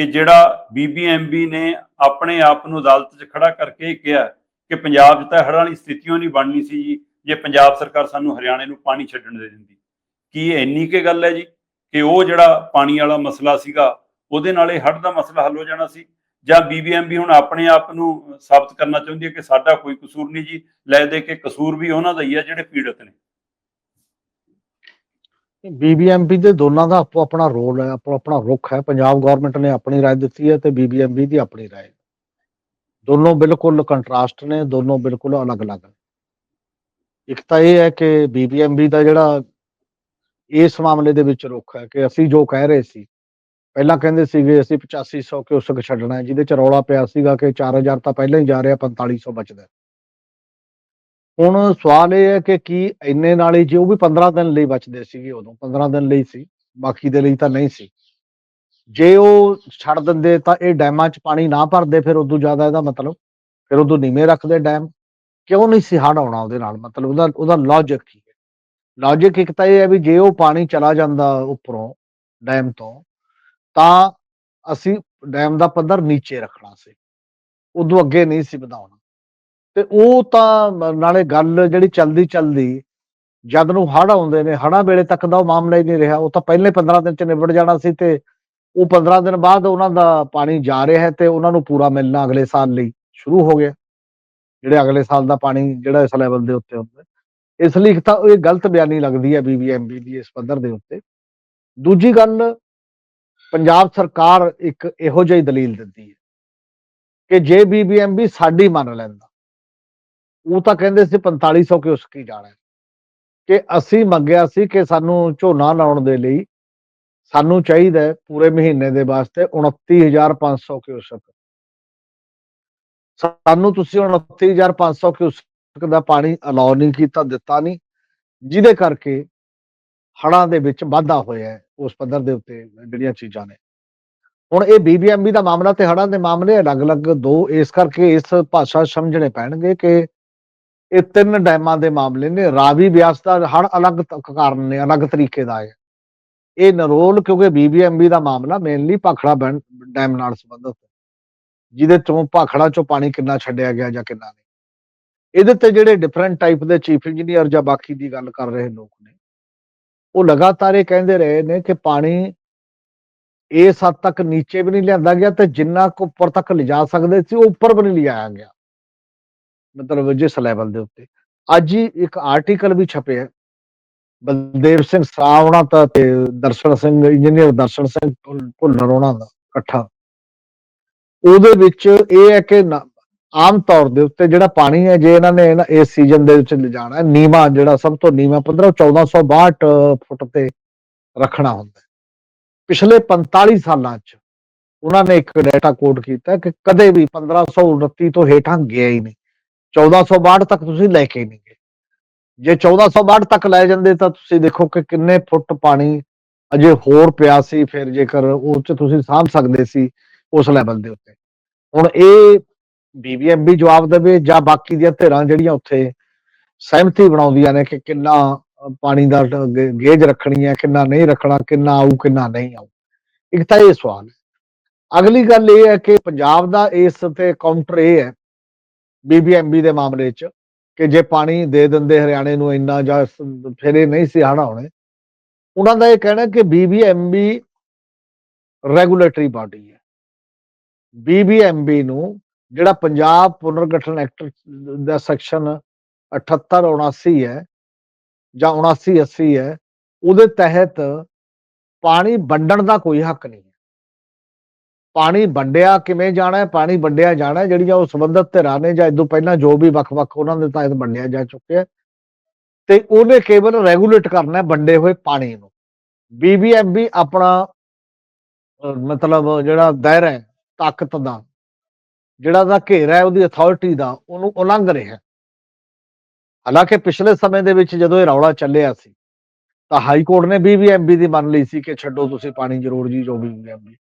ਕਿ ਜਿਹੜਾ ਬੀਬੀਐਮਬੀ ਨੇ ਆਪਣੇ ਆਪ ਨੂੰ ਅਦਾਲਤ 'ਚ ਖੜਾ ਕਰਕੇ ਇਹ ਕਿਹਾ ਕਿ ਪੰਜਾਬ 'ਚ ਤਾਂ ਹੜ੍ਹਾਂ ਵਾਲੀ ਸਥਿਤੀਆਂ ਨਹੀਂ ਬਣਨੀ ਸੀ ਜੀ, ਜੇ ਪੰਜਾਬ ਸਰਕਾਰ ਸਾਨੂੰ ਹਰਿਆਣੇ ਨੂੰ ਪਾਣੀ ਛੱਡਣ ਦੇ ਦਿੰਦੀ। ਕੀ ਇੰਨੀ ਕੇ ਗੱਲ ਹੈ ਜੀ ਕਿ ਉਹ ਜਿਹੜਾ ਪਾਣੀ ਵਾਲਾ ਮਸਲਾ ਸੀਗਾ, ਉਹਦੇ ਨਾਲ ਇਹ ਹੜ੍ਹ ਦਾ ਮਸਲਾ ਹੱਲ ਹੋ ਜਾਣਾ ਸੀ? ਜਾਂ ਬੀਬੀਐਮਬੀ ਹੁਣ ਆਪਣੇ ਆਪ ਨੂੰ ਸਾਬਤ ਕਰਨਾ ਚਾਹੁੰਦੀ ਹੈ ਕਿ ਸਾਡਾ ਕੋਈ ਕਸੂਰ ਨਹੀਂ ਜੀ? ਲੈ ਦੇ ਕੇ ਕਸੂਰ ਵੀ ਉਹਨਾਂ ਦਾ ਹੀ ਹੈ ਜਿਹੜੇ ਪੀੜਤ ਨੇ। ਬੀਬੀਐਮਬੀ ਦੇ ਦੋਨਾਂ ਦਾ ਆਪੋ ਆਪਣਾ ਰੋਲ ਹੈ, ਆਪੋ ਆਪਣਾ ਰੁਖ ਹੈ। ਪੰਜਾਬ ਗਵਰਨਮੈਂਟ ਨੇ ਆਪਣੀ ਰਾਏ ਦਿੱਤੀ ਹੈ ਤੇ ਬੀਬੀਐਮਬੀ ਦੀ ਆਪਣੀ ਰਾਏ ਦੋਨੋਂ ਬਿਲਕੁਲ ਕੰਟਰਾਸਟ ਨੇ, ਦੋਨੋਂ ਬਿਲਕੁਲ ਅਲੱਗ-ਅਲੱਗ ਇੱਕ ਤਾਂ ਇਹ ਹੈ ਕਿ ਬੀਬੀਐਮਬੀ ਦਾ ਜਿਹੜਾ ਇਸ ਮਾਮਲੇ ਦੇ ਵਿੱਚ ਰੁਖ ਹੈ ਕਿ ਅਸੀਂ ਜੋ ਕਹਿ ਰਹੇ ਸੀ, ਪਹਿਲਾਂ ਕਹਿੰਦੇ ਸੀਗੇ ਅਸੀਂ 8500 ਕਿਉਂ ਛੱਡਣਾ ਹੈ, ਜਿਹਦੇ ਚ ਰੌਲਾ ਪਿਆ ਸੀਗਾ ਕਿ 4000 ਤਾਂ ਪਹਿਲਾਂ ਹੀ ਜਾ ਰਿਹਾ 4500 ਬਚਦਾ ਹੁਣ ਸਵਾਲ ਇਹ ਹੈ ਕਿ ਕੀ ਇੰਨੇ ਨਾਲ ਹੀ ਜੇ ਉਹ ਵੀ 15 ਦਿਨ ਲਈ ਬਚਦੇ ਸੀਗੇ ਉਦੋਂ 15 ਦਿਨ ਲਈ ਸੀ, ਬਾਕੀ ਦੇ ਲਈ ਤਾਂ ਨਹੀਂ ਸੀ। ਜੇ ਉਹ ਛੱਡ ਦਿੰਦੇ ਤਾਂ ਇਹ ਡੈਮਾਂ 'ਚ ਪਾਣੀ ਨਾ ਭਰਦੇ, ਫਿਰ ਉਦੋਂ ਜ਼ਿਆਦਾ ਇਹਦਾ ਮਤਲਬ, ਫਿਰ ਉਦੋਂ ਨੀਵੇਂ ਰੱਖਦੇ ਡੈਮ। ਕਿਉਂ ਨਹੀਂ ਸੀ ਹੜ੍ਹ ਆਉਣਾ ਉਹਦੇ ਨਾਲ? ਮਤਲਬ ਉਹਦਾ ਉਹਦਾ ਲੌਜੀਕ ਕੀ ਹੈ? ਲੌਜੀਕ ਇੱਕ ਤਾਂ ਇਹ ਹੈ ਵੀ ਜੇ ਉਹ ਪਾਣੀ ਚਲਾ ਜਾਂਦਾ ਉੱਪਰੋਂ, ਡੈਮ ਤੋਂ, ਤਾਂ ਅਸੀਂ ਡੈਮ ਦਾ ਪੱਧਰ ਨੀਚੇ ਰੱਖਣਾ ਸੀ। ਉਦੋਂ ਅੱਗੇ ਨਹੀਂ ਸੀ ਵਧਾਉਣਾ। ਤੇ ਉਹ ਤਾਂ ਨਾਲੇ ਗੱਲ ਜਿਹੜੀ ਚੱਲਦੀ ਚੱਲਦੀ, ਜਦ ਨੂੰ ਹੜ੍ਹ ਆਉਂਦੇ ਨੇ, ਹੜ੍ਹਾਂ ਵੇਲੇ ਤੱਕ ਦਾ ਉਹ ਮਾਮਲਾ ਹੀ ਨਹੀਂ ਰਿਹਾ। ਉਹ ਤਾਂ ਪਹਿਲੇ 15 ਦਿਨ ਚ ਨਿਬੜ ਜਾਣਾ ਸੀ ਤੇ ਉਹ 15 ਦਿਨ ਬਾਅਦ ਉਹਨਾਂ ਦਾ ਪਾਣੀ ਜਾ ਰਿਹਾ ਹੈ ਤੇ ਉਹਨਾਂ ਨੂੰ ਪੂਰਾ ਮਿਲਣਾ ਅਗਲੇ ਸਾਲ ਲਈ ਸ਼ੁਰੂ ਹੋ ਗਿਆ। ਜਿਹੜੇ ਅਗਲੇ ਸਾਲ ਦਾ ਪਾਣੀ ਜਿਹੜਾ ਇਸ ਲੈਵਲ ਦੇ ਉੱਤੇ ਹੁੰਦਾ। ਇਸ ਲਈ ਇੱਕ ਤਾਂ ਇਹ ਗਲਤ ਬਿਆਨੀ ਲੱਗਦੀ ਹੈ ਬੀਬੀਐਮਬੀ ਦੀ ਇਸ ਪੱਧਰ ਦੇ ਉੱਤੇ। ਦੂਜੀ ਗੱਲ, ਪੰਜਾਬ ਸਰਕਾਰ ਇੱਕ ਇਹੋ ਜਿਹੀ ਦਲੀਲ ਦਿੰਦੀ ਹੈ ਕਿ ਜੇ ਬੀਬੀਐਮਬੀ ਸਾਡੀ ਮੰਨ ਲੈਂਦਾ ਉਹ ਤਾਂ ਕਹਿੰਦੇ ਸੀ 4500 ਕਿ ਉਸਕੀ ਜਾਣਾ ਕਿ ਅਸੀਂ ਮੰਗਿਆ ਸੀ ਕਿ ਸਾਨੂੰ ਝੋਨਾ ਲਾਉਣ ਦੇ ਲਈ ਸਾਨੂੰ ਚਾਹੀਦਾ ਪੂਰੇ ਮਹੀਨੇ ਦੇ ਵਾਸਤੇ 29500 ਕਿਊਸਕ ਸਾਨੂੰ ਤੁਸੀਂ 29500 ਕਿਊਸਕ ਦਾ ਪਾਣੀ ਅਲਾਉ ਨਹੀਂ ਕੀਤਾ, ਦਿੱਤਾ ਨਹੀਂ, ਜਿਹਦੇ ਕਰਕੇ ਹੜ੍ਹਾਂ ਦੇ ਵਿੱਚ ਵਾਧਾ ਹੋਇਆ ਉਸ ਪੱਧਰ ਦੇ ਉੱਤੇ ਜਿਹੜੀਆਂ ਚੀਜ਼ਾਂ ਨੇ। ਹੁਣ ਇਹ ਬੀਬੀਐਮਬੀ ਦਾ ਮਾਮਲਾ ਤੇ ਹੜ੍ਹਾਂ ਦੇ ਮਾਮਲੇ ਅਲੱਗ-ਅਲੱਗ ਦੋ, ਇਸ ਕਰਕੇ ਇਸ ਭਾਸ਼ਾ ਸਮਝਣੇ ਪੈਣਗੇ ਕਿ ਇਹ ਤਿੰਨ ਡੈਮਾਂ ਦੇ ਮਾਮਲੇ ਨੇ, ਰਾਵੀ ਬਿਆਸ ਦਾ ਹਰ ਅਲੱਗ ਕਾਰਨ ਨੇ, ਅਲੱਗ ਤਰੀਕੇ ਦਾ ਹੈ ਇਹ ਨਰੋਲ ਕਿਉਂਕਿ ਬੀਬੀਐਮਬੀ ਦਾ ਮਾਮਲਾ ਮੇਨਲੀ ਭਾਖੜਾ ਬੈਂਡ- ਡੈਮ ਨਾਲ ਸੰਬੰਧਿਤ ਹੈ। ਜਿਹਦੇ ਤੋਂ ਭਾਖੜਾ ਚੋਂ ਪਾਣੀ ਕਿੰਨਾ ਛੱਡਿਆ ਗਿਆ ਜਾਂ ਕਿੰਨਾ ਨਹੀਂ। ਇਹਦੇ ਤੇ ਜਿਹੜੇ ਡਿਫਰੈਂਟ ਟਾਈਪ ਦੇ ਚੀਫ ਇੰਜੀਨੀਅਰ ਜਾਂ ਬਾਕੀ ਦੀ ਗੱਲ ਕਰ ਰਹੇ ਲੋਕ ਨੇ, ਉਹ ਲਗਾਤਾਰ ਇਹ ਕਹਿੰਦੇ ਰਹੇ ਨੇ ਕਿ ਪਾਣੀ ਇਸ ਹੱਦ ਤੱਕ ਨੀਚੇ ਵੀ ਨਹੀਂ ਲਿਆਂਦਾ ਗਿਆ ਤੇ ਜਿੰਨਾ ਕੁ ਉੱਪਰ ਤੱਕ ਲਿਜਾ ਸਕਦੇ ਸੀ, ਉਹ ਉੱਪਰ ਵੀ ਨਹੀਂ ਲਿਆਇਆ ਗਿਆ। ਮਤਲਬ ਜਿਸ ਲੈਵਲ ਦੇ ਉੱਤੇ। ਅੱਜ ਹੀ ਇੱਕ ਆਰਟੀਕਲ ਵੀ ਛਪਿਆ ਬਲਦੇਵ ਸਿੰਘ ਸਾਵਣਾ ਤਾਂ ਤੇ ਦਰਸ਼ਨ ਸਿੰਘ ਇੰਜੀਨੀਅਰ ਦਰਸ਼ਨ ਸਿੰਘ ਭੁੱਲ- ਭੁੱਲਰ ਉਹਨਾਂ ਦਾ ਇਕੱਠਾ। ਉਹਦੇ ਵਿੱਚ ਇਹ ਹੈ ਕਿ ਨਾ- ਆਮ ਤੌਰ ਦੇ ਉੱਤੇ ਜਿਹੜਾ ਪਾਣੀ ਹੈ, ਜੇ ਇਹਨਾਂ ਨੇ ਇਹਨਾਂ- ਇਸ ਸੀਜ਼ਨ ਦੇ ਵਿੱਚ ਲਿਜਾਣਾ ਹੈ, ਨੀਵਾ ਜਿਹੜਾ ਸਭ ਤੋਂ ਨੀਵਾ 15 1462 ਫੁੱਟ ਤੇ ਰੱਖਣਾ ਹੁੰਦਾ ਪਿਛਲੇ 45 ਸਾਲਾਂ 'ਚ ਉਹਨਾਂ ਨੇ ਇੱਕ ਡਾਟਾ ਕੋਡ ਕੀਤਾ ਕਿ ਕਦੇ ਵੀ 1529 ਤੋਂ ਹੇਠਾਂ ਗਿਆ ਹੀ ਨਹੀਂ। 1462 ਤੱਕ ਤੁਸੀਂ ਲੈ ਕੇ ਨਹੀਂ ਗਏ। ਜੇ 1462 ਤੱਕ ਲੈ ਜਾਂਦੇ ਤਾਂ ਤੁਸੀਂ ਦੇਖੋ ਕਿ ਕਿੰਨੇ ਫੁੱਟ ਪਾਣੀ ਅਜੇ ਹੋਰ ਪਿਆ ਸੀ, ਫਿਰ ਜੇਕਰ ਉਹ ਚ ਤੁਸੀਂ ਸਾਂਭ ਸਕਦੇ ਸੀ ਉਸ ਲੈਵਲ ਦੇ ਉੱਤੇ। ਹੁਣ ਇਹ ਬੀਬੀਐਮਬੀ ਜਵਾਬ ਦੇਵੇ ਜਾਂ ਬਾਕੀ ਦੀਆਂ ਧਿਰਾਂ ਜਿਹੜੀਆਂ ਉੱਥੇ ਸਹਿਮਤੀ ਬਣਾਉਂਦੀਆਂ ਨੇ ਕਿ ਕਿੰਨਾ ਪਾਣੀ ਦਾ ਗੇਜ ਰੱਖਣੀ ਹੈ, ਕਿੰਨਾ ਨਹੀਂ ਰੱਖਣਾ, ਕਿੰਨਾ ਆਊ, ਕਿੰਨਾ ਨਹੀਂ ਆਊ। ਇੱਕ ਤਾਂ ਇਹ ਸਵਾਲ ਹੈ। ਅਗਲੀ ਗੱਲ ਇਹ ਹੈ ਕਿ ਪੰਜਾਬ ਦਾ ਇਸ ਤੇ ਕਾਊਂਟਰ ਇਹ ਹੈ ਬੀਬੀਐਮਬੀ ਦੇ ਮਾਮਲੇ 'ਚ ਕਿ ਜੇ ਪਾਣੀ ਦੇ ਦਿੰਦੇ ਹਰਿਆਣੇ ਨੂੰ ਇੰਨਾ ਜਾਂ ਸ- ਇਹ ਨਹੀਂ ਸੀ ਹੜ੍ਹ ਹੋਣੇ ਉਹਨਾਂ ਦਾ ਇਹ ਕਹਿਣਾ ਕਿ ਬੀਬੀਐਮਬੀ ਰੈਗੂਲੇਟਰੀ ਬਾਡੀ ਹੈ। ਬੀਬੀਐਮਬੀ ਨੂੰ ਜਿਹੜਾ ਪੰਜਾਬ ਪੁਨਰਗਠਨ ਐਕਟ ਦਾ ਸੈਕਸ਼ਨ 78 79 ਹੈ ਜਾਂ 79 80 ਹੈ, ਉਹਦੇ ਤਹਿਤ ਪਾਣੀ ਵੰਡਣ ਦਾ ਕੋਈ ਹੱਕ ਨਹੀਂ ਪਾਣੀ ਵੰਡਿਆ ਕਿਵੇਂ ਜਾਣਾ ਪਾਣੀ ਵੰਡਿਆ ਜਾਣਾ ਜਿਹੜੀਆਂ ਉਹ ਸੰਬੰਧਤ ਧਿਰਾਂ ਨੇ ਜਾਂ ਇਦੋਂ ਪਹਿਲਾਂ ਜੋ ਵੀ ਵੱਖ-ਵੱਖ ਉਹਨਾਂ ਦੇ ਤਹਿਤ ਵੰਡਿਆ ਜਾ ਚੁੱਕਿਆ ਤੇ ਉਹਨੇ ਕੇਵਲ ਰੈਗੂਲੇਟ ਕਰਨਾ ਵੰਡੇ ਹੋਏ ਪਾਣੀ ਨੂੰ। ਬੀਬੀਐਮਬੀ ਆਪਣਾ ਮਤਲਬ ਜਿਹੜਾ ਦਾਇਰਾ ਹੈ, ਤਾਕਤ ਦਾ, ਜਿਹੜਾ ਦਾ ਘੇਰਾ ਹੈ, ਉਹਦੀ ਅਥਾਰਟੀ ਦਾ, ਉਹਨੂੰ ਉਲੰਘ ਰਿਹਾ ਹਾਲਾਂਕਿ ਪਿਛਲੇ ਸਮੇਂ ਦੇ ਵਿੱਚ ਜਦੋਂ ਇਹ ਰੌਲਾ ਚੱਲਿਆ ਸੀ, ਤਾਂ ਹਾਈ ਕੋਰਟ ਨੇ ਬੀਬੀਐਮਬੀ ਦੀ ਮੰਨ ਲਈ ਸੀ ਕਿ ਛੱਡੋ ਤੁਸੀਂ ਪਾਣੀ ਜ਼ਰੂਰ ਜੀ ਜੋ ਬੀਬੀਐਮਬੀ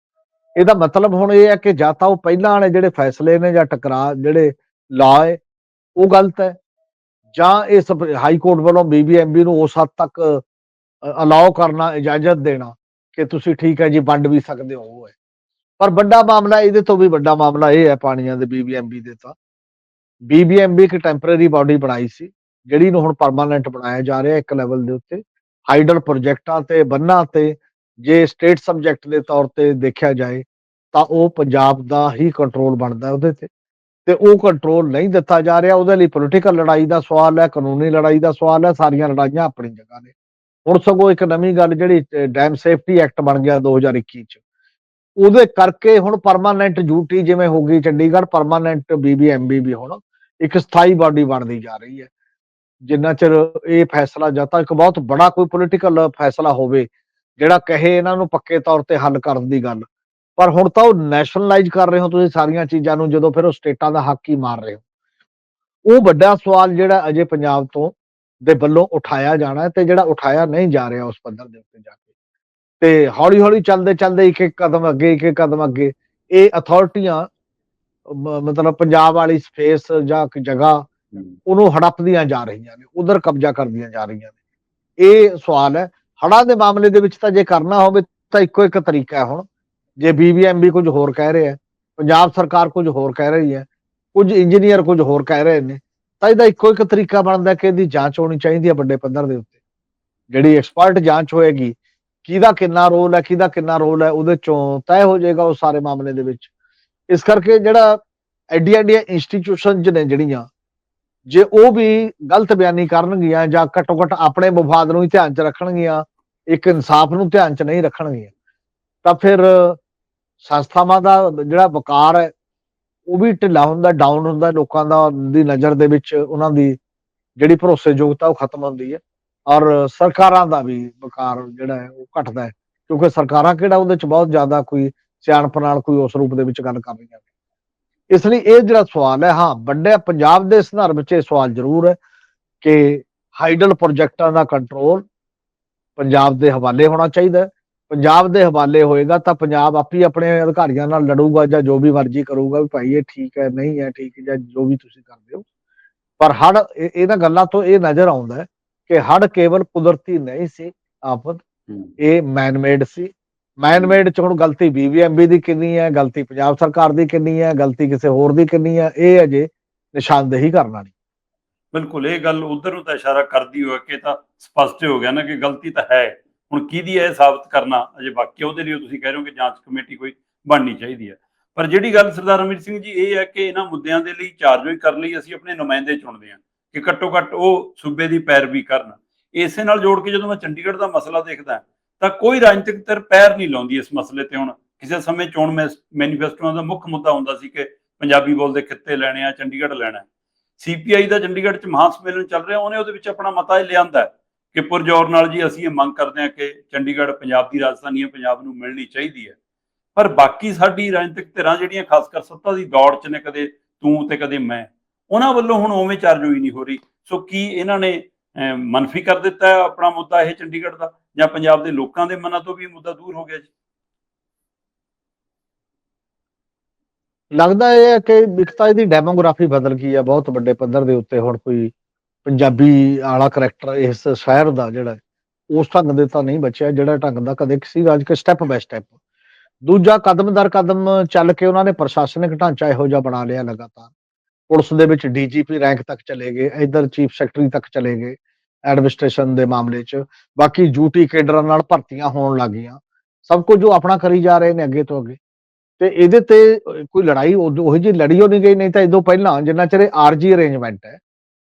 ਇਹਦਾ ਮਤਲਬ ਹੁਣ ਇਹ ਹੈ ਕਿ ਜਾਂ ਤਾਂ ਉਹ ਪਹਿਲਾਂ ਵਾਲੇ ਜਿਹੜੇ ਫੈਸਲੇ ਨੇ ਜਾਂ ਟਕਰਾ ਜਿਹੜੇ ਲਾਅ ਹੈ, ਉਹ ਗਲਤ ਹੈ। ਜਾਂ ਇਹ ਹਾਈ ਕੋਰਟ ਵੱਲੋਂ ਬੀਬੀਐਮਬੀ ਨੂੰ ਉਸ ਹੱਦ ਤੱਕ ਅਲਾਉ ਕਰਨਾ, ਇਜਾਜ਼ਤ ਦੇਣਾ ਕਿ ਤੁਸੀਂ ਠੀਕ ਹੈ ਜੀ, ਵੰਡ ਵੀ ਸਕਦੇ ਹੋ, ਉਹ ਹੈ। ਪਰ ਵੱਡਾ ਮਾਮਲਾ, ਇਹਦੇ ਤੋਂ ਵੀ ਵੱਡਾ ਮਾਮਲਾ ਇਹ ਹੈ ਪਾਣੀਆਂ ਦੇ ਬੀਬੀਐਮਬੀ ਦੇ ਤਾਂ। ਬੀਬੀਐਮਬੀ ਇੱਕ ਟੈਂਪਰੇਰੀ ਬਾਡੀ ਬਣਾਈ ਸੀ, ਜਿਹੜੀ ਨੂੰ ਹੁਣ ਪਰਮਾਨੈਂਟ ਬਣਾਇਆ ਜਾ ਰਿਹਾ ਇੱਕ ਲੈਵਲ ਦੇ ਉੱਤੇ। ਹਾਈਡਲ ਪ੍ਰੋਜੈਕਟਾਂ ਤੇ, ਬੰਨਾਂ ਤੇ ਜੇ ਸਟੇਟ ਸਬਜੈਕਟ ਦੇ ਤੌਰ ਤੇ ਦੇਖਿਆ ਜਾਏ, ਤਾਂ ਉਹ ਪੰਜਾਬ ਦਾ ਹੀ ਕੰਟਰੋਲ ਬਣਦਾ ਉਹਦੇ ਤੇ। ਤੇ ਉਹ ਕੰਟਰੋਲ ਨਹੀਂ ਦਿੱਤਾ ਜਾ ਰਿਹਾ, ਉਹਦੇ ਲਈ ਪੋਲੀਟੀਕਲ ਲੜਾਈ ਦਾ ਸਵਾਲ ਹੈ, ਕਾਨੂੰਨੀ ਲੜਾਈ ਦਾ ਸਵਾਲ ਹੈ, ਸਾਰੀਆਂ ਲੜਾਈਆਂ ਆਪਣੀ ਜਗ੍ਹਾ ਨੇ। ਹੁਣ ਸਗੋਂ ਇੱਕ ਨਵੀਂ ਗੱਲ ਜਿਹੜੀ ਡੈਮ ਸੇਫਟੀ ਐਕਟ ਬਣ ਗਿਆ 2021 ਚ। ਉਹਦੇ ਕਰਕੇ ਹੁਣ ਪਰਮਾਨੈਂਟ ਡਿਊਟੀ ਜਿਵੇਂ ਹੋ ਗਈ ਚੰਡੀਗੜ੍ਹ ਪਰਮਾਨੈਂਟ ਬੀਬੀਐਮਬੀ ਵੀ ਹੁਣ ਇੱਕ ਸਥਾਈ ਬਾਡੀ ਬਣਦੀ ਜਾ ਰਹੀ ਹੈ। ਜਿੰਨਾ ਚਿਰ ਇਹ ਫੈਸਲਾ ਜਾਂ ਤਾਂ ਇੱਕ ਬਹੁਤ ਬੜਾ ਕੋਈ ਪੋਲੀਟੀਕਲ ਫੈਸਲਾ ਹੋਵੇ ਜਿਹੜਾ ਕਹੇ ਇਹਨਾਂ ਨੂੰ ਪੱਕੇ ਤੌਰ ਤੇ ਹੱਲ ਕਰਨ ਦੀ ਗੱਲ। ਪਰ ਹੁਣ ਤਾਂ ਉਹ ਨੈਸ਼ਨਲਾਈਜ਼ ਕਰ ਰਹੇ ਹੋ ਤੁਸੀਂ ਸਾਰੀਆਂ ਚੀਜ਼ਾਂ ਨੂੰ ਜਦੋਂ ਫਿਰ ਉਹ ਸਟੇਟਾਂ ਦਾ ਹੱਕ ਹੀ ਮਾਰ ਰਹੇ ਹੋ। ਉਹ ਵੱਡਾ ਸਵਾਲ ਜਿਹੜਾ ਅਜੇ ਪੰਜਾਬ ਤੋਂ ਦੇ ਵੱਲੋਂ ਉਠਾਇਆ ਜਾਣਾ ਤੇ ਜਿਹੜਾ ਉਠਾਇਆ ਨਹੀਂ ਜਾ ਰਿਹਾ ਉਸ ਪੱਧਰ ਦੇ ਉੱਤੇ ਜਾ ਕੇ। ਤੇ ਹੌਲੀ ਹੌਲੀ ਚੱਲਦੇ ਚੱਲਦੇ ਇੱਕ ਇੱਕ ਕਦਮ ਅੱਗੇ ਇੱਕ ਇੱਕ ਕਦਮ ਅੱਗੇ ਇਹ ਅਥਾਰਟੀਆਂ ਮਤਲਬ ਪੰਜਾਬ ਵਾਲੀ ਸਪੇਸ ਜਾਂ ਇੱਕ ਜਗ੍ਹਾ ਉਹਨੂੰ ਹੜੱਪਦੀਆਂ ਜਾ ਰਹੀਆਂ ਨੇ ਉਧਰ ਕਬਜ਼ਾ ਕਰਦੀਆਂ ਜਾ ਰਹੀਆਂ ਨੇ। ਇਹ ਸਵਾਲ ਹੈ। ਹੜਾਂ ਦੇ ਮਾਮਲੇ ਦੇ ਵਿੱਚ ਤਾਂ ਜੇ ਕਰਨਾ ਹੋਵੇ ਤਾਂ ਇੱਕੋ ਇੱਕ ਤਰੀਕਾ ਹੈ ਹੁਣ। ਜੇ ਬੀਬੀਐਮਬੀ ਕੁਝ ਹੋਰ ਕਹਿ ਰਿਹਾ ਹੈ, ਪੰਜਾਬ ਸਰਕਾਰ ਕੁਝ ਹੋਰ ਕਹਿ ਰਹੀ ਹੈ, ਕੁਝ ਇੰਜੀਨੀਅਰ ਕੁਝ ਹੋਰ ਕਹਿ ਰਹੇ ਨੇ, ਤਾਂ ਇਹਦਾ ਇੱਕੋ ਇੱਕ ਤਰੀਕਾ ਬਣਦਾ ਕਿ ਇਹਦੀ ਜਾਂਚ ਹੋਣੀ ਚਾਹੀਦੀ ਹੈ ਵੱਡੇ ਪੱਧਰ ਦੇ ਉੱਤੇ। ਜਿਹੜੀ ਐਕਸਪਰਟ ਜਾਂਚ ਹੋਏਗੀ, ਕਿਹਦਾ ਕਿੰਨਾ ਰੋਲ ਹੈ, ਕਿਹਦਾ ਕਿੰਨਾ ਰੋਲ ਹੈ, ਉਹਦੇ ਚੋਂ ਤੈਅ ਹੋ ਜਾਏਗਾ ਉਹ ਸਾਰੇ ਮਾਮਲੇ ਦੇ ਵਿੱਚ। ਇਸ ਕਰਕੇ ਜਿਹੜਾ ਐਡੀਆਂ ਐਡੀਆਂ ਇੰਸਟੀਟਿਊਸ਼ਨਸ ਨੇ ਜਿਹੜੀਆਂ ਜੇ ਉਹ ਵੀ ਗਲਤ ਬਿਆਨੀ ਕਰਨਗੀਆਂ ਜਾਂ ਘੱਟੋ ਘੱਟ ਆਪਣੇ ਮਫਾਦ ਨੂੰ ਹੀ ਧਿਆਨ 'ਚ ਰੱਖਣਗੀਆਂ, ਇੱਕ ਇਨਸਾਫ ਨੂੰ ਧਿਆਨ 'ਚ ਨਹੀਂ ਰੱਖਣਗੀਆਂ, ਤਾਂ ਫਿਰ ਸੰਸਥਾਵਾਂ ਦਾ ਜਿਹੜਾ ਵਕਾਰ ਹੈ, ਉਹ ਵੀ ਢਿੱਲਾ ਹੁੰਦਾ ਡਾਊਨ ਹੁੰਦਾ, ਲੋਕਾਂ ਦਾ, ਦੀ ਨਜ਼ਰ ਦੇ ਵਿੱਚ ਉਹਨਾਂ ਦੀ ਜਿਹੜੀ ਭਰੋਸੇਯੋਗਤਾ ਉਹ ਖਤਮ ਹੁੰਦੀ ਹੈ ਔਰ ਸਰਕਾਰਾਂ ਦਾ ਵੀ ਵਕਾਰ ਜਿਹੜਾ ਹੈ ਉਹ ਘਟਦਾ ਹੈ, ਕਿਉਂਕਿ ਸਰਕਾਰਾਂ ਕਿਹੜਾ ਉਹਦੇ 'ਚ ਬਹੁਤ ਜ਼ਿਆਦਾ ਕੋਈ ਸਿਆਣਪ ਨਾਲ ਕੋਈ ਉਸ ਰੂਪ ਦੇ ਵਿੱਚ ਗੱਲ ਕਰ ਰਹੀਆਂ ਇਸ ਲਈ ਇਹ ਜਿਹੜਾ ਸਵਾਲ ਹੈ ਹਾਂ ਵੱਡੇ ਪੰਜਾਬ ਦੇ ਸੰਦਰਭ 'ਚ ਇਹ ਸਵਾਲ ਜ਼ਰੂਰ ਹੈ ਕਿ ਹਾਈਡਲ ਪ੍ਰੋਜੈਕਟਾਂ ਦਾ ਕੰਟਰੋਲ ਪੰਜਾਬ ਦੇ ਹਵਾਲੇ ਹੋਣਾ ਚਾਹੀਦਾ ਹੈ। ਪੰਜਾਬ ਦੇ ਹਵਾਲੇ ਹੋਏਗਾ ਤਾਂ ਪੰਜਾਬ ਆਪੀ ਆਪਣੇ ਅਧਿਕਾਰੀਆਂ ਨਾਲ ਲੜੂਗਾ ਜਾਂ ਜੋ ਵੀ ਮਰਜ਼ੀ ਕਰੂਗਾ ਵੀ ਭਾਈ ਇਹ ਠੀਕ ਹੈ ਨਹੀਂ ਹੈ ਠੀਕ ਜਾਂ ਜੋ ਵੀ ਤੁਸੀਂ ਕਰਦੇ ਹੋ। ਪਰ ਹੜ ਇਹਨਾਂ ਗੱਲਾਂ ਤੋਂ ਇਹ ਨਜ਼ਰ ਆਉਂਦਾ ਹੈ ਕਿ ਹੜ ਕੇਵਲ ਕੁਦਰਤੀ ਨਹੀਂ ਸੀ ਆਫਤ ਇਹ ਮੈਨ ਮੇਡ ਸੀ। ਮੈਨ ਮੇਡ ਚ ਹੁਣ ਗਲਤੀ ਬੀਬੀਐਮਬੀ ਦੀ ਕਿੰਨੀ ਹੈ ਗਲਤੀ ਪੰਜਾਬ ਸਰਕਾਰ ਦੀ ਕਿੰਨੀ ਹੈ ਗਲਤੀ ਕਿਸੇ ਹੋਰ ਦੀ ਕਿੰਨੀ ਹੈ ਇਹ ਅਜੇ ਨਿਸ਼ਾਨਦੇਹੀ ਕਰਨਾ ਨਹੀਂ ਬਿਲਕੁਲ, ਇਹ ਗੱਲ ਉਧਰ ਨੂੰ ਤਾਂ ਇਸ਼ਾਰਾ ਕਰਦੀ ਹੋਇਆ ਕਿ ਤਾਂ ਸਪਸ਼ਟ ਹੋ ਗਿਆ ਨਾ ਕਿ ਗਲਤੀ ਤਾਂ ਹੈ। ਹੁਣ ਕਿਹਦੀ ਹੈ ਸਾਬਤ ਕਰਨਾ, ਅਜੇ ਬਾਕੀ ਉਹਦੇ ਲਈ ਤੁਸੀਂ ਕਹਿ ਰਹੇ ਹੋ ਕਿ ਜਾਂਚ ਕਮੇਟੀ ਕੋਈ ਬਣਨੀ ਚਾਹੀਦੀ ਹੈ ਪਰ ਜਿਹੜੀ ਗੱਲ ਸਰਦਾਰ ਅਮਰ ਸਿੰਘ ਜੀ, ਇਹ ਹੈ ਕਿ ਇਹਨਾਂ ਮੁੱਦਿਆਂ ਦੇ ਲਈ ਚਾਰਜ ਕਰਨ ਲਈ ਅਸੀਂ ਆਪਣੇ ਨੁਮਾਇੰਦੇ ਚੁਣਦੇ ਹਾਂ ਕਿ ਘੱਟੋ ਘੱਟ ਉਹ ਸੂਬੇ ਦੀ ਪੈਰਵੀ ਕਰਨ। ਇਸੇ ਨਾਲ ਜੋੜ ਕੇ ਜਦੋਂ ਮੈਂ ਚੰਡੀਗੜ੍ਹ ਦਾ ਮਸਲਾ ਦੇਖਦਾ ਤਾਂ ਕੋਈ ਰਾਜਨੀਤਿਕ ਧਿਰ ਪੈਰ ਨਹੀਂ ਲਾਉਂਦੀ ਇਸ ਮਸਲੇ ਤੇ ਹੁਣ। ਕਿਸੇ ਸਮੇਂ ਚੋਣ ਮੈਨੀਫੈਸਟੋਆਂ ਦਾ ਮੁੱਖ ਮੁੱਦਾ ਹੁੰਦਾ ਸੀ ਕਿ ਪੰਜਾਬੀ ਬੋਲਦੇ ਖਿੱਤੇ ਲੈਣੇ ਆ, ਚੰਡੀਗੜ੍ਹ ਲੈਣਾ। ਸੀਪੀਆਈ ਦਾ ਚੰਡੀਗੜ੍ਹ ਚ ਮਹਾਂ ਸੰਮੇਲਨ ਚੱਲ ਰਿਹਾ, ਉਹਨੇ ਉਹਦੇ ਵਿੱਚ ਆਪਣਾ ਮਤਾ ਇਹ ਲਿਆਂਦਾ। ਕਿ ਪੁਰਜੋਰ ਨਾਲ ਜੀ ਅਸੀਂ ਇਹ ਮੰਗ ਕਰਦੇ ਹਾਂ ਕਿ ਚੰਡੀਗੜ੍ਹ ਪੰਜਾਬ ਦੀ ਰਾਜਧਾਨੀ ਹੈ, ਪੰਜਾਬ ਨੂੰ ਮਿਲਣੀ ਚਾਹੀਦੀ ਹੈ। ਪਰ ਬਾਕੀ ਸਾਡੀ ਰਾਜਨੀਤਿਕ ਧਿਰਾਂ ਜਿਹੜੀਆਂ, ਖਾਸ ਕਰ ਸੱਤਾ ਦੀ ਦੌੜ 'ਚ ਨੇ ਕਦੇ ਤੂੰ ਤੇ ਕਦੇ ਮੈਂ, ਉਹਨਾਂ ਵੱਲੋਂ ਹੁਣ ਉਵੇਂ ਚਾਰਜੋਈ ਨਹੀਂ ਹੋ ਰਹੀ। ਸੋ ਕੀ ਇਹਨਾਂ ਨੇ ਮਨਫੀ ਕਰ ਦਿੱਤਾ ਆਪਣਾ ਮੁੱਦਾ ਇਹ ਚੰਡੀਗੜ੍ਹ ਦਾ? ਜਾਂ ਪੰਜਾਬ ਦੇ ਲੋਕਾਂ ਦੇ ਮਨਾਂ ਤੋਂ ਵੀ ਮੁੱਦਾ ਦੂਰ ਹੋ ਗਿਆ ਜੀ? ਲੱਗਦਾ ਇਹ ਹੈ ਕਿ ਇੱਕ ਤਾਂ ਇਹਦੀ ਡੈਮੋਗ੍ਰਾਫੀ ਬਦਲ ਗਈ ਹੈ, ਬਹੁਤ ਵੱਡੇ ਪੱਧਰ ਦੇ ਉੱਤੇ ਹੁਣ ਕੋਈ ਪੰਜਾਬੀ ਵਾਲਾ ਕਰੈਕਟਰ ਇਸ ਸ਼ਹਿਰ ਦਾ ਜਿਹੜਾ ਉਸ ਢੰਗ ਦੇ ਤਾਂ ਨਹੀਂ ਬਚਿਆ, ਜਿਹੜਾ ਢੰਗ ਦਾ ਕਦੇ ਕਿਸੇ ਰਾਜ ਕੇ ਸਟੈਪ ਬਾਈ ਸਟੈਪ ਦੂਜਾ ਕਦਮ ਦਰ ਕਦਮ ਚੱਲ ਕੇ ਉਹਨਾਂ ਨੇ ਪ੍ਰਸ਼ਾਸਨਿਕ ਢਾਂਚਾ ਇਹੋ ਜਿਹਾ ਬਣਾ ਲਿਆ ਲਗਾਤਾਰ। ਪੁਲਿਸ ਦੇ ਵਿੱਚ ਡੀਜੀਪੀ ਰੈਂਕ ਤੱਕ ਚਲੇ ਗਏ, ਇਧਰ ਚੀਫ ਸੈਕਟਰੀ ਤੱਕ ਚਲੇ ਗਏ। ਐਡਮਿਨਿਸਟ੍ਰੇਸ਼ਨ ਦੇ ਮਾਮਲੇ 'ਚ, ਬਾਕੀ ਜੂਟੀ ਕੇਡਰਾਂ ਨਾਲ ਭਰਤੀਆਂ ਹੋਣ ਲੱਗੀਆਂ। ਸਭ ਕੁਝ ਜੋ ਆਪਣਾ ਕਰੀ ਜਾ ਰਹੇ ਨੇ ਅੱਗੇ ਤੋਂ ਅੱਗੇ। ਤੇ ਇਹਦੇ ਤੇ ਕੋਈ ਲੜਾਈ ਉਹ ਜਿਹੀ ਲੜੀ ਹੋ ਨਹੀਂ ਗਈ ਨਹੀਂ ਤਾਂ ਇਦੋਂ ਪਹਿਲਾਂ ਜਿੰਨਾ ਚਿਰ ਆਰਜੀ ਅਰੇਂਜਮੈਂਟ ਹੈ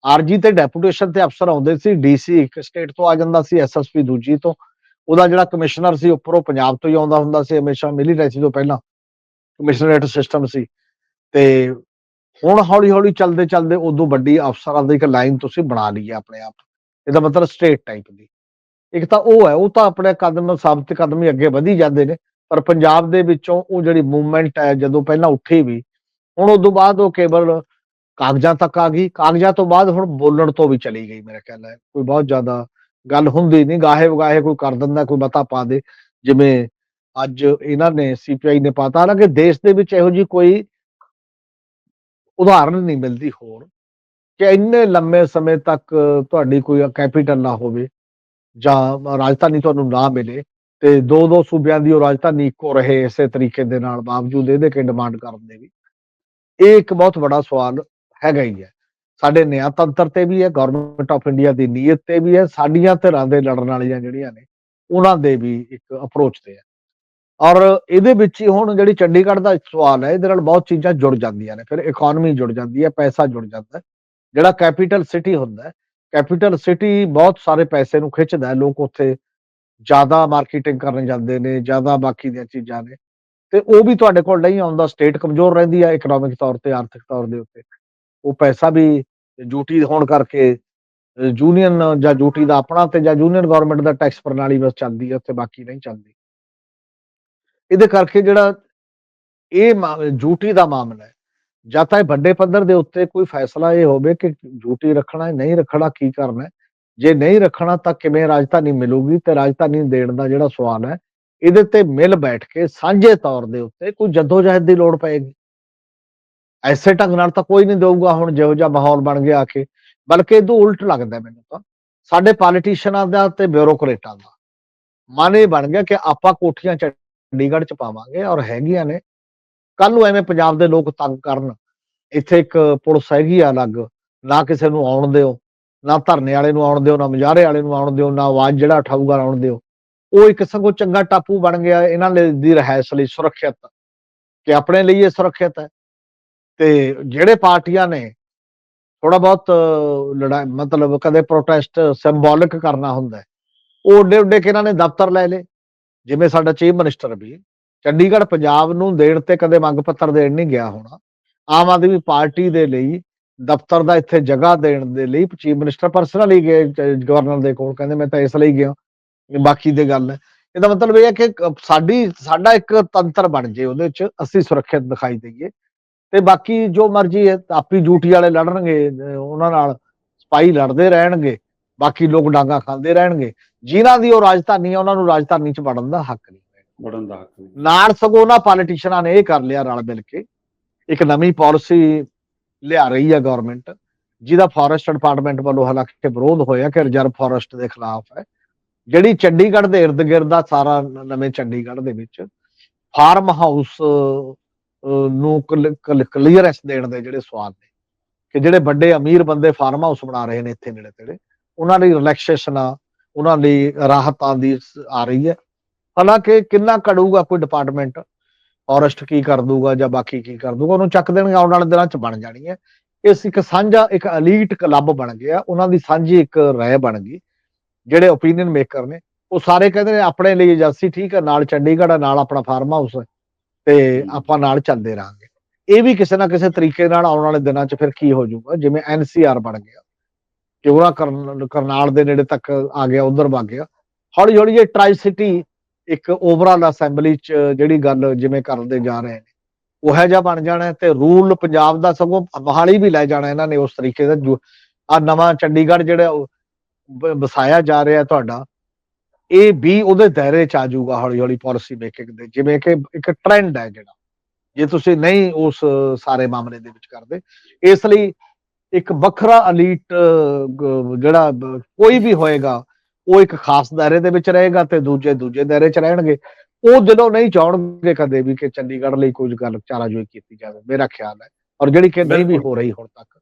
ਆਰਜੀ ਤੇ ਡੈਪੂਟੇਸ਼ਨ ਤੇ ਅਫਸਰ ਆਉਂਦੇ ਸੀ ਡੀਸੀ ਇੱਕ ਸਟੇਟ ਤੋਂ ਆ ਜਾਂਦਾ ਸੀ ਐਸਐਸਪੀ ਦੂਜੀ ਤੋਂ। ਉਹਦਾ ਜਿਹੜਾ ਕਮਿਸ਼ਨਰ ਸੀ, ਉੱਪਰੋਂ ਪੰਜਾਬ ਤੋਂ ਹੀ ਆਉਂਦਾ ਹੁੰਦਾ ਸੀ, ਹਮੇਸ਼ਾ ਮਿਲੀਟਰੀ ਤੋਂ ਪਹਿਲਾਂ। ਕਮਿਸ਼ਨਰੇਟ ਸਿਸਟਮ ਸੀ। ਤੇ ਹੁਣ ਹੌਲੀ ਹੌਲੀ ਚੱਲਦੇ ਚੱਲਦੇ ਉਦੋਂ ਵੱਡੀ ਅਫਸਰਾਂ ਦੀ ਇੱਕ ਲਾਈਨ ਤੁਸੀਂ ਬਣਾ ਲਈ ਹੈ ਆਪਣੇ ਆਪ। ਇਹਦਾ ਮਤਲਬ ਸਟੇਟ ਟਾਈਪ ਦੀ। ਇੱਕ ਤਾਂ ਉਹ ਹੈ, ਉਹ ਤਾਂ ਆਪਣੇ ਕਦਮ ਸਾਬਤ ਕਦਮ ਹੀ ਅੱਗੇ ਵਧੀ ਜਾਂਦੇ ਨੇ, ਪਰ ਪੰਜਾਬ ਦੇ ਵਿੱਚੋਂ ਉਹ ਜਿਹੜੀ ਮੂਵਮੈਂਟ ਹੈ, ਜਦੋਂ ਪਹਿਲਾਂ ਉੱਠੀ ਵੀ, ਹੁਣ ਉਦੋਂ ਬਾਅਦ ਉਹ ਕੇਵਲ ਕਾਗਜ਼ਾਂ ਤੱਕ ਆ ਗਈ। ਕਾਗਜ਼ਾਂ ਤੋਂ ਬਾਅਦ ਹੁਣ ਬੋਲਣ ਤੋਂ ਵੀ ਚਲੀ ਗਈ, ਮੇਰਾ ਖਿਆਲ ਹੈ ਕੋਈ ਬਹੁਤ ਜ਼ਿਆਦਾ ਗੱਲ ਹੁੰਦੀ ਨਹੀਂ, ਗਾਹੇ ਵਗਾਹੇ ਕੋਈ ਕਰ ਦਿੰਦਾ, ਕੋਈ ਮਤਾ ਪਾ ਦੇ। ਜਿਵੇਂ ਅੱਜ ਇਹਨਾਂ ਨੇ ਸੀਪੀਆਈ ਨੇ ਪਾਤਾ। ਹਾਲਾਂਕਿ ਦੇਸ਼ ਦੇ ਵਿੱਚ ਇਹੋ ਜੀ ਕੋਈ ਉਦਾਹਰਨ ਨਹੀਂ ਮਿਲਦੀ ਹੋਰ। ਕਿ ਇੰਨੇ ਲੰਮੇ ਸਮੇਂ ਤੱਕ ਤੁਹਾਡੀ ਕੋਈ ਕੈਪੀਟਲ ਨਾ ਹੋਵੇ ਜਾਂ ਰਾਜਧਾਨੀ ਤੁਹਾਨੂੰ ਨਾ ਮਿਲੇ ਤੇ ਦੋ ਦੋ ਸੂਬਿਆਂ ਦੀ ਉਹ ਰਾਜਧਾਨੀ ਇੱਕੋ ਰਹੇ ਇਸੇ ਤਰੀਕੇ ਦੇ ਨਾਲ ਬਾਵਜੂਦ ਇਹਦੇ ਕੇ ਡਿਮਾਂਡ ਕਰਨ ਦੇ ਵੀ, ਇਹ ਇੱਕ ਬਹੁਤ ਵੱਡਾ ਸਵਾਲ ਹੈਗਾ ਹੀ ਹੈ। ਸਾਡੇ ਨਿਆਂ ਤੰਤਰ ਤੇ ਵੀ ਹੈ ਗਵਰਨਮੈਂਟ ਆਫ ਇੰਡੀਆ ਦੀ ਨੀਅਤ ਤੇ ਵੀ ਹੈ, ਸਾਡੀਆਂ ਧਿਰਾਂ ਦੇ ਲੜਨ ਵਾਲੀਆਂ ਜਿਹੜੀਆਂ ਨੇ, ਉਹਨਾਂ ਦੇ ਵੀ ਇੱਕ ਅਪਰੋਚ ਤੇ ਹੈ। ਔਰ ਇਹਦੇ ਵਿੱਚ ਹੀ ਹੁਣ ਜਿਹੜੀ ਚੰਡੀਗੜ੍ਹ ਦਾ ਸਵਾਲ ਹੈ, ਇਹਦੇ ਨਾਲ ਬਹੁਤ ਚੀਜ਼ਾਂ ਜੁੜ ਜਾਂਦੀਆਂ ਨੇ, ਫਿਰ ਇਕਨੋਮੀ ਜੁੜ ਜਾਂਦੀ ਹੈ, ਪੈਸਾ ਜੁੜ ਜਾਂਦਾ ਹੈ। ਜਿਹੜਾ ਕੈਪੀਟਲ ਸਿਟੀ ਹੁੰਦਾ ਹੈ ਕੈਪੀਟਲ ਸਿਟੀ ਬਹੁਤ ਸਾਰੇ ਪੈਸੇ ਨੂੰ ਖਿੱਚਦਾ ਹੈ, ਲੋਕ ਉੱਥੇ ਜ਼ਿਆਦਾ ਮਾਰਕੀਟਿੰਗ ਕਰਨ ਜਾਂਦੇ ਨੇ, ਜ਼ਿਆਦਾ ਬਾਕੀ ਦੀਆਂ ਚੀਜ਼ਾਂ ਨੇ, ਤੇ ਉਹ ਵੀ ਤੁਹਾਡੇ ਕੋਲ ਨਹੀਂ ਆਉਂਦਾ ਸਟੇਟ ਕਮਜ਼ੋਰ ਰਹਿੰਦੀ ਹੈ ਇਕਨੋਮਿਕ ਤੌਰ ਤੇ, ਆਰਥਿਕ ਤੌਰ ਦੇ ਉੱਤੇ, ਉਹ ਪੈਸਾ ਵੀ ਡਿਊਟੀ ਹੋਣ ਕਰਕੇ ਯੂਨੀਅਨ ਜਾਂ ਡਿਊਟੀ ਦਾ ਆਪਣਾ ਤੇ ਜਾਂ ਯੂਨੀਅਨ ਗਵਰਨਮੈਂਟ ਦਾ ਟੈਕਸ ਪ੍ਰਣਾਲੀ ਬਸ ਚੱਲਦੀ ਹੈ, ਉੱਥੇ ਬਾਕੀ ਨਹੀਂ ਚੱਲਦੀ। ਇਹਦੇ ਕਰਕੇ ਜਿਹੜਾ ਇਹ ਡਿਊਟੀ ਦਾ ਮਾਮਲਾ ਹੈ ਜਾਂ ਤਾਂ ਇਹ ਵੱਡੇ ਪੱਧਰ ਦੇ ਉੱਤੇ ਕੋਈ ਫੈਸਲਾ ਇਹ ਹੋਵੇ ਕਿ ਡਿਊਟੀ ਰੱਖਣਾ ਹੈ, ਨਹੀਂ ਰੱਖਣਾ ਕੀ ਕਰਨਾ ਹੈ? ਜੇ ਨਹੀਂ ਰੱਖਣਾ ਤਾਂ ਕਿਵੇਂ ਰਾਜਧਾਨੀ ਮਿਲੂਗੀ ਤੇ ਰਾਜਧਾਨੀ ਦੇਣ ਦਾ ਜਿਹੜਾ ਸਵਾਲ ਹੈ, ਇਹਦੇ ਤੇ ਮਿਲ ਬੈਠ ਕੇ ਸਾਂਝੇ ਤੌਰ ਦੇ ਉੱਤੇ ਕੋਈ ਜਦੋਜਹਿਦ ਦੀ ਲੋੜ ਪਏਗੀ। ਐਸੇ ਢੰਗ ਨਾਲ ਤਾਂ ਕੋਈ ਨਹੀਂ ਦੇਊਗਾ ਹੁਣ ਜਿਹੋ ਜਿਹਾ ਮਾਹੌਲ ਬਣ ਗਿਆ ਆ ਕੇ, ਬਲਕਿ ਇਹਦੋਂ ਉਲਟ ਲੱਗਦਾ ਮੈਨੂੰ ਤਾਂ। ਸਾਡੇ ਪੋਲੀਟੀਸ਼ੀਅਨਾਂ ਦਾ ਤੇ ਬਿਊਰੋਕਰੇਟਾਂ ਦਾ। ਮਨ ਇਹ ਬਣ ਗਿਆ ਕਿ ਆਪਾਂ ਕੋਠੀਆਂ ਚੰਡੀਗੜ੍ਹ ਚ ਪਾਵਾਂਗੇ ਔਰ ਹੈਗੀਆਂ ਨੇ ਕੱਲ ਨੂੰ ਐਵੇਂ ਪੰਜਾਬ ਦੇ ਲੋਕ ਤੰਗ ਕਰਨ, ਇੱਥੇ ਇੱਕ ਪੁਲਿਸ ਹੈਗੀ ਆ ਅਲੱਗ, ਨਾ ਕਿਸੇ ਨੂੰ ਆਉਣ ਦਿਓ, ਨਾ ਧਰਨੇ ਵਾਲੇ ਨੂੰ ਆਉਣ ਦਿਓ, ਨਾ ਮਜਾਰੇ ਵਾਲੇ ਨੂੰ ਆਉਣ ਦਿਓ, ਨਾ ਆਵਾਜ਼ ਜਿਹੜਾ ਉਠਾਊਗਾ ਆਉਣ ਦਿਓ। ਉਹ ਇੱਕ ਸੰਗੋ ਚੰਗਾ ਟਾਪੂ ਬਣ ਗਿਆ ਇਹਨਾਂ ਲਈ ਦੀ ਰਹਿائش ਲਈ ਸੁਰੱਖਿਅਤ, ਕਿ ਆਪਣੇ ਲਈ ਇਹ ਸੁਰੱਖਿਅਤ ਹੈ। ਤੇ ਜਿਹੜੇ ਪਾਰਟੀਆਂ ਨੇ ਥੋੜਾ ਬਹੁਤ ਲੜਾ ਮਤਲਬ ਕਦੇ ਪ੍ਰੋਟੈਸਟ ਸਿੰਬੋਲਿਕ ਕਰਨਾ ਹੁੰਦਾ ਉਹ ਡੇ ਡੇ ਕੇ ਇਹਨਾਂ ਨੇ ਦਫ਼ਤਰ ਲੈ ਲਏ। ਜਿਵੇਂ ਸਾਡਾ ਚੀਫ ਮਿਨਿਸਟਰ ਵੀ ਚੰਡੀਗੜ੍ਹ ਪੰਜਾਬ ਨੂੰ ਦੇਣ ਤੇ ਕਦੇ ਮੰਗ ਪੱਤਰ ਦੇਣ ਨਹੀਂ ਗਿਆ ਹੋਣਾ। ਆਮ ਆਦਮੀ ਪਾਰਟੀ ਦੇ ਲਈ, ਦਫ਼ਤਰ ਦਾ ਇੱਥੇ ਜਗ੍ਹਾ ਦੇਣ ਦੇ ਲਈ ਚੀਫ ਮਿਨਿਸਟਰ ਪਰਸਨਲੀ ਗਏ ਗਵਰਨਰ ਦੇ ਕੋਲ, ਕਹਿੰਦੇ ਮੈਂ ਤਾਂ ਇਸ ਲਈ ਗਿਆ। ਬਾਕੀ ਦੇ ਗੱਲ ਹੈ। ਇਹਦਾ ਮਤਲਬ ਇਹ ਹੈ ਕਿ ਸਾਡੀ, ਸਾਡਾ ਇੱਕ ਤੰਤਰ ਬਣ ਜੇ ਉਹਦੇ ਵਿੱਚ ਅਸੀਂ ਸੁਰੱਖਿਅਤ ਦਿਖਾਈ ਦਈਏ। ਤੇ ਬਾਕੀ ਜੋ ਮਰਜ਼ੀ ਹੈ, ਆਪੀ ਡਿਊਟੀ ਵਾਲੇ ਲੜਨਗੇ ਉਹਨਾਂ ਨਾਲ ਸਪਾਈ ਲੜਦੇ ਰਹਿਣਗੇ, ਬਾਕੀ ਲੋਕ ਡਾਂਗਾ ਖਾਂਦੇ ਰਹਿਣਗੇ। ਜਿਨ੍ਹਾਂ ਦੀ ਉਹ ਰਾਜਧਾਨੀ ਹੈ, ਉਹਨਾਂ ਨੂੰ ਰਾਜਧਾਨੀ 'ਚ ਵੜਨ ਦਾ ਹੱਕ ਨਹੀਂ। ਵੜਨ ਦਾ ਹੱਕ ਨਹੀਂ। ਨਾਲ ਸਗੋਂ ਉਹਨਾਂ ਪੋਲੀਟੀਸ਼ੀਅਨਾਂ ਨੇ ਇਹ ਕਰ ਲਿਆ ਰਲ ਮਿਲ ਕੇ। ਇੱਕ ਨਵੀਂ ਪਾਲਿਸੀ ਲਿਆ ਰਹੀ ਹੈ ਗਵਰਨਮੈਂਟ ਜਿਹਦਾ ਫੋਰੈਸਟ ਡਿਪਾਰਟਮੈਂਟ ਵੱਲੋਂ ਹਾਲਾਂਕਿ ਵਿਰੋਧ ਹੋਇਆ ਕਿ ਰਿਜ਼ਰਵ ਫੋਰੈਸਟ ਦੇ ਖਿਲਾਫ ਹੈ। ਜਿਹੜੀ ਚੰਡੀਗੜ੍ਹ ਦੇ ਇਰਦ ਗਿਰਦ ਦਾ ਸਾਰਾ ਨਵੇਂ ਚੰਡੀਗੜ੍ਹ ਦੇ ਵਿੱਚ। ਫਾਰਮ ਹਾਊਸ ਨੂੰ ਕਲੀਅਰੈਂਸ ਦੇਣ ਦੇ ਜਿਹੜੇ ਸਵਾਲ ਨੇ। ਕਿ ਜਿਹੜੇ ਵੱਡੇ ਅਮੀਰ ਬੰਦੇ ਫਾਰਮ ਹਾਊਸ ਬਣਾ ਰਹੇ ਨੇ ਇੱਥੇ ਨੇੜੇ ਤੇੜੇ, ਉਹਨਾਂ ਲਈ ਰਿਲੈਕਸੇਸ਼ਨ ਆ, ਉਹਨਾਂ ਲਈ ਰਾਹਤਾਂ ਦੀ ਆ ਰਹੀ ਹੈ। ਹਾਲਾਂਕਿ ਕਿੰਨਾ ਕੜੂਗਾ ਕੋਈ ਡਿਪਾਰਟਮੈਂਟ ਫੋਰੈਸਟ ਕੀ ਕਰ ਦੂਗਾ ਜਾਂ ਬਾਕੀ ਕੀ ਕਰ ਦੂਗਾ ਉਹਨੂੰ ਚੱਕ ਦੇਣਗੇ ਆਉਣ ਵਾਲੇ ਦਿਨਾਂ 'ਚ ਬਣ ਜਾਣੀ ਹੈ। ਇਸ ਇੱਕ ਸਾਂਝਾ ਇੱਕ ਐਲੀਟ ਕਲੱਬ ਬਣ ਗਿਆ ਉਹਨਾਂ ਦੀ ਸਾਂਝੀ ਇੱਕ ਰਾਏ ਬਣ ਗਈ। ਜਿਹੜੇ ਓਪੀਨੀਅਨ ਮੇਕਰ ਨੇ ਉਹ ਸਾਰੇ ਕਹਿੰਦੇ ਨੇ ਆਪਣੇ ਲਈ ਏਜੰਸੀ ਠੀਕ ਹੈ ਨਾਲ ਚੰਡੀਗੜ੍ਹ ਨਾਲ ਆਪਣਾ ਫਾਰਮ ਹਾਊਸ ਤੇ ਆਪਾਂ ਨਾਲ ਚੱਲਦੇ ਰਾਂਗੇ ਇਹ ਵੀ ਕਿਸੇ ਨਾ ਕਿਸੇ ਤਰੀਕੇ ਨਾਲ ਆਉਣ ਵਾਲੇ ਦਿਨਾਂ 'ਚ ਫਿਰ ਕੀ ਹੋ ਜਾਊਗਾ? ਜਿਵੇਂ ਐਨਸੀਆਰ ਬਣ ਗਿਆ। ਕਿ ਉਹਨਾਂ ਕਰਨਾਲ ਦੇ ਨੇੜੇ ਤੱਕ ਆ ਗਿਆ ਉਧਰ ਵਗ ਗਿਆ। ਹੌਲੀ ਹੌਲੀ ਇਹ ਟਰਾਈ ਸਿਟੀ ਇੱਕ ਓਵਰਆਲ ਅਸੈਂਬਲੀ 'ਚ ਜਿਹੜੀ ਗੱਲ ਜਿਵੇਂ ਕਰਦੇ ਜਾ ਰਹੇ ਨੇ, ਉਹ ਹੈ ਜਿਹਾ ਬਣ ਜਾਣਾ ਤੇ ਰੂਲ ਪੰਜਾਬ ਦਾ ਸਗੋਂ ਮਹਾਲੀ ਵੀ ਲੈ ਜਾਣਾ ਇਹਨਾਂ ਨੇ ਉਸ ਤਰੀਕੇ ਦਾ। ਆ ਨਵਾਂ ਚੰਡੀਗੜ੍ਹ ਜਿਹੜਾ ਵਸਾਇਆ ਜਾ ਰਿਹਾ ਤੁਹਾਡਾ, ਇਹ ਵੀ ਉਹਦੇ ਦਾਇਰੇ ਚ ਆ ਜਾਊਗਾ ਹੌਲੀ ਹੌਲੀ ਪਾਲਿਸੀ ਮੇਕਿੰਗ ਦੇ, ਜਿਵੇਂ ਕਿ ਇੱਕ ਟ੍ਰੈਂਡ ਹੈ ਜਿਹੜਾ। ਜੇ ਤੁਸੀਂ ਨਹੀਂ ਉਸ ਸਾਰੇ ਮਾਮਲੇ ਦੇ ਵਿੱਚ ਕਰਦੇ, ਇਸ ਲਈ ਇੱਕ ਵੱਖਰਾ ਅਲੀਟ ਜਿਹੜਾ ਕੋਈ ਵੀ ਹੋਏਗਾ ਉਹ ਇੱਕ ਖਾਸ ਦਾਇਰੇ ਦੇ ਵਿੱਚ ਰਹੇਗਾ ਤੇ ਦੂਜੇ ਦੂਜੇ ਦਾਇਰੇ 'ਚ ਰਹਿਣਗੇ। ਉਹ ਦਿਲੋਂ ਨਹੀਂ ਚਾਹਣਗੇ ਕਦੇ ਵੀ ਕਿ ਚੰਡੀਗੜ੍ਹ ਲਈ ਕੁਝ ਗੱਲ ਚਾਰਾਜੋਈ ਕੀਤੀ ਜਾਵੇ ਮੇਰਾ ਖਿਆਲ ਹੈ। ਔਰ ਜਿਹੜੀ ਕਿ ਨਹੀਂ ਵੀ ਹੋ ਰਹੀ ਹੁਣ ਤੱਕ।